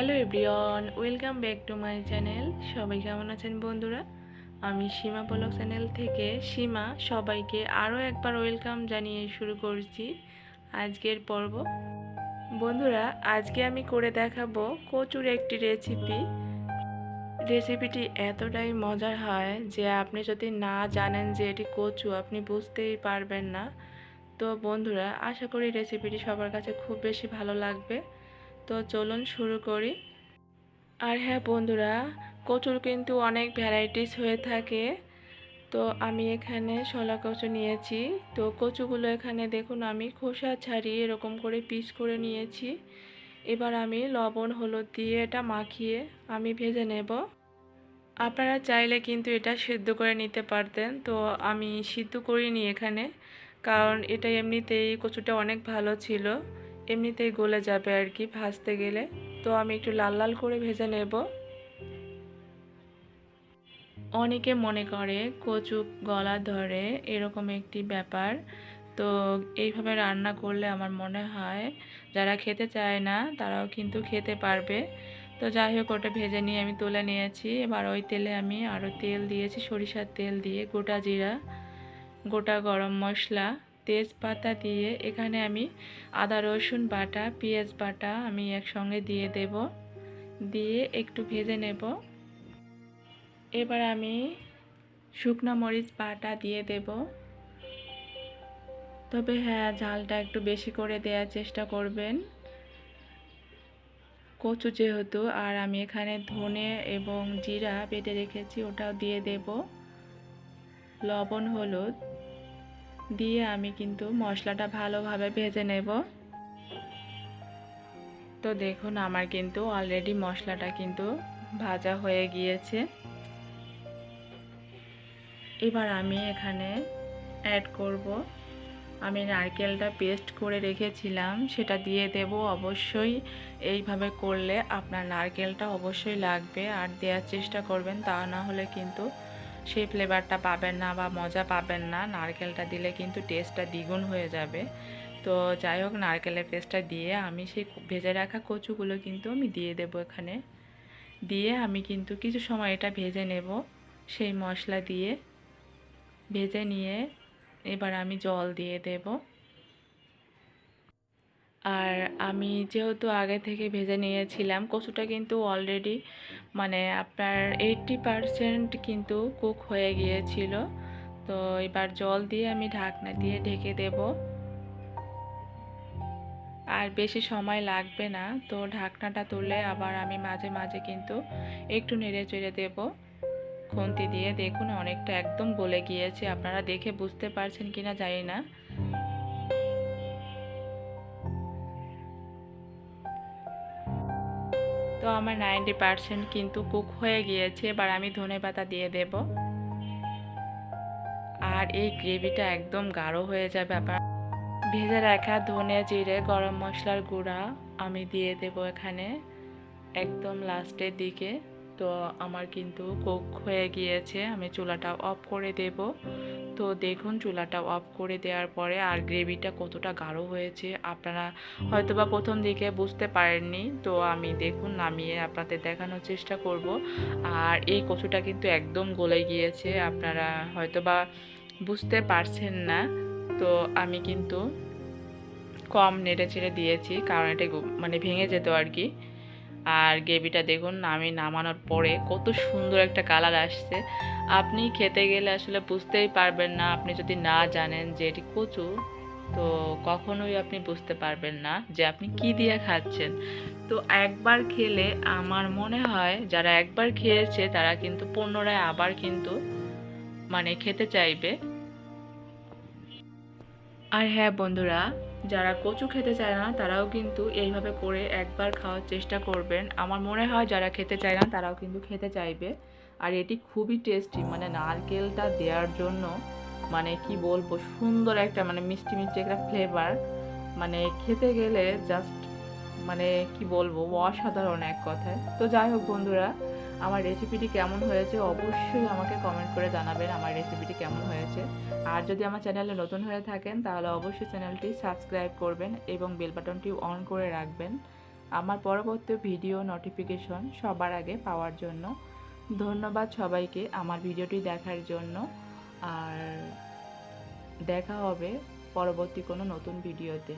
Hello everyone, welcome back to my channel. সবাই কেমন আছেন বন্ধুরা? আমি সীমা পলক চ্যানেল থেকে সীমা সবাইকে আরও একবার ওয়েলকাম জানিয়ে শুরু করছি আজকের পর্ব। বন্ধুরা, আজকে আমি করে দেখাবো কচুর একটি রেসিপি রেসিপিটি এতটাই মজার হয় যে আপনি যদি না জানেন যে এটি কচু, আপনি বুঝতেই পারবেন না। তো বন্ধুরা, আশা করি রেসিপিটি সবার কাছে খুব বেশি ভালো লাগবে। তো চলুন শুরু করি। আর হ্যাঁ বন্ধুরা, কচুর কিন্তু অনেক ভ্যারাইটিস হয়ে থাকে। তো আমি এখানে শলা কচু নিয়েছি। তো কচুগুলো এখানে দেখুন, আমি খোসা ছাড়িয়ে এরকম করে পিস করে নিয়েছি। এবার আমি লবণ, হলুদ দিয়ে এটা মাখিয়ে আমি ভেজে নেব। আপনারা চাইলে কিন্তু এটা সিদ্ধ করে নিতে পারতেন। তো আমি সিদ্ধ করিনি এখানে, কারণ এটা এমনিতেই কচুটা অনেক ভালো ছিল। এমনিতেই গলে যাবে আর কি ভাজতে গেলে। তো আমি একটু লাল লাল করে ভেজে নেব। অনেকে মনে করে কচু গলা ধরে এরকম একটি ব্যাপার। তো এইভাবে রান্না করলে আমার মনে হয় যারা খেতে চায় না, তারাও কিন্তু খেতে পারবে। তো যাই হোক, ওটা ভেজে নিয়ে আমি তুলে নিয়েছি। এবার ওই তেলে আমি আরও তেল দিয়েছি, সরিষার তেল দিয়ে গোটা জিরা, গোটা গরম মশলা। তেজপাতা দিয়ে এখানে আমি আদা, রসুন বাটা, পেঁয়াজ বাটা আমি একসঙ্গে দিয়ে দেব। দিয়ে একটু ভেজে নেব। এবার আমি শুকনো মরিচ বাটা দিয়ে দেব। তবে হ্যাঁ ঝালটা একটু বেশি করে দেওয়ার চেষ্টা করবেন। কচু যেহেতু, আর আমি এখানে ধনে এবং জিরা বেটে রেখেছি, ওটাও দিয়ে দেব। লবণ, হলুদ। দিয়ে আমি কিন্তু মশলাটা ভালোভাবে ভেজে নেব। তো দেখুন, আমার কিন্তু অলরেডি মশলাটা কিন্তু ভাজা হয়ে গিয়েছে। এবার আমি এখানে অ্যাড করব। আমি নারকেলটা পেস্ট করে রেখেছিলাম, সেটা দিয়ে দেব অবশ্যই। এইভাবে করলে আপনার নারকেলটা অবশ্যই লাগবে, আর দেওয়ার চেষ্টা করবেন তা না হলে কিন্তু সেই ফ্লেভারটা পাবেন না বা মজা পাবেন না। নারকেলটা দিলে কিন্তু টেস্টটা দ্বিগুণ হয়ে যাবে। তো যাই হোক, নারকেলের পেস্টটা দিয়ে আমি সেই ভেজে রাখা কচুগুলো কিন্তু আমি দিয়ে দেব এখানে। দিয়ে আমি কিন্তু কিছু সময় এটা ভেজে নেব। সেই মশলা দিয়ে ভেজে নিয়ে এবার আমি জল দিয়ে দেব। আর আমি যেহেতু আগে থেকে ভেজে নিয়েছিলাম, কচুটা কিন্তু অলরেডি মানে আপনার এইটটি পারসেন্ট কিন্তু কুক হয়ে গিয়েছিল। তো এবার জল দিয়ে আমি ঢাকনা দিয়ে ঢেকে দেব। আর বেশি সময় লাগবে না, তো ঢাকনাটা তুলে আবার আমি মাঝে মাঝে কিন্তু একটু নেড়ে চেড়ে দেবো। খুন্তি দিয়ে দেখুন অনেকটা একদম গলে গিয়েছে, আপনারা দেখে বুঝতে পারছেন কিনা জানি না। তো আমার নাইনটি পারসেন্ট কিন্তু কুক হয়ে গিয়েছে। এবার আমি ধনে পাতা দিয়ে দেব। আর এই গ্রেভিটা একদম গাঢ় হয়ে যাবে। আপনার ভেজে রাখা ধনে জিরে, গরম মশলার গুঁড়া আমি দিয়ে দেব এখানে একদম লাস্টের দিকে। তো আমার কিন্তু কুক হয়ে গিয়েছে। আমি চুলাটা অফ করে দেব। তো দেখুন চুলাটা অফ করে দেওয়ার পরে আর গ্রেভিটা কতটা গাঢ় হয়েছে আপনারা হয়তো বা প্রথম দিকে বুঝতে পারেননি। তো আমি দেখুন নামিয়ে আপনাদের দেখানোর চেষ্টা করব। আর এই কচুটা কিন্তু একদম গলে গিয়েছে, আপনারা হয়তো বা বুঝতে পারছেন না। তো আমি কিন্তু কম নেড়ে চেড়ে দিয়েছি, কারণ এটা মানে ভেঙে যেত আর কি। আর গ্রেভিটা দেখুন আমি নামানোর পরে কত সুন্দর একটা কালার আসছে। আপনি খেতে গেলে আসলে বুঝতেই পারবেন না, আপনি যদি না জানেন যে এটি কচু তো কখনোই আপনি বুঝতে পারবেন না যে আপনি কি দিয়ে খাচ্ছেন। তো একবার খেলে আমার মনে হয় যারা একবার খেয়েছে তারা কিন্তু পুনরায় আবার কিন্তু মানে খেতে চাইবে। আর হ্যাঁ বন্ধুরা যারা কচু খেতে চায় না, তারাও কিন্তু এইভাবে করে একবার খাওয়ার চেষ্টা করবেন। আমার মনে হয় যারা খেতে চায় না, তারাও কিন্তু খেতে চাইবে। আর এটি খুবই টেস্টি মানে নারকেলটা দেওয়ার জন্য মানে কি বলব, সুন্দর একটা মানে মিষ্টি মিষ্টি একটা ফ্লেভার মানে খেতে গেলে জাস্ট মানে কি বলব, অসাধারণ এক কথায়। তো যাই হোক বন্ধুরা আমার রেসিপিটি কেমন হয়েছে অবশ্যই আমাকে কমেন্ট করে জানাবেন আমার রেসিপিটি কেমন হয়েছে। আর যদি আমার চ্যানেলে নতুন হয়ে থাকেন, তাহলে অবশ্যই চ্যানেলটি সাবস্ক্রাইব করবেন এবং বেল বাটনটি অন করে রাখবেন। আমার পরবর্তী ভিডিও নোটিফিকেশন সবার আগে পাওয়ার জন্য। ধন্যবাদ সবাইকে আমার ভিডিওটি দেখার জন্য। আর দেখা হবে পরবর্তী কোনো নতুন ভিডিওতে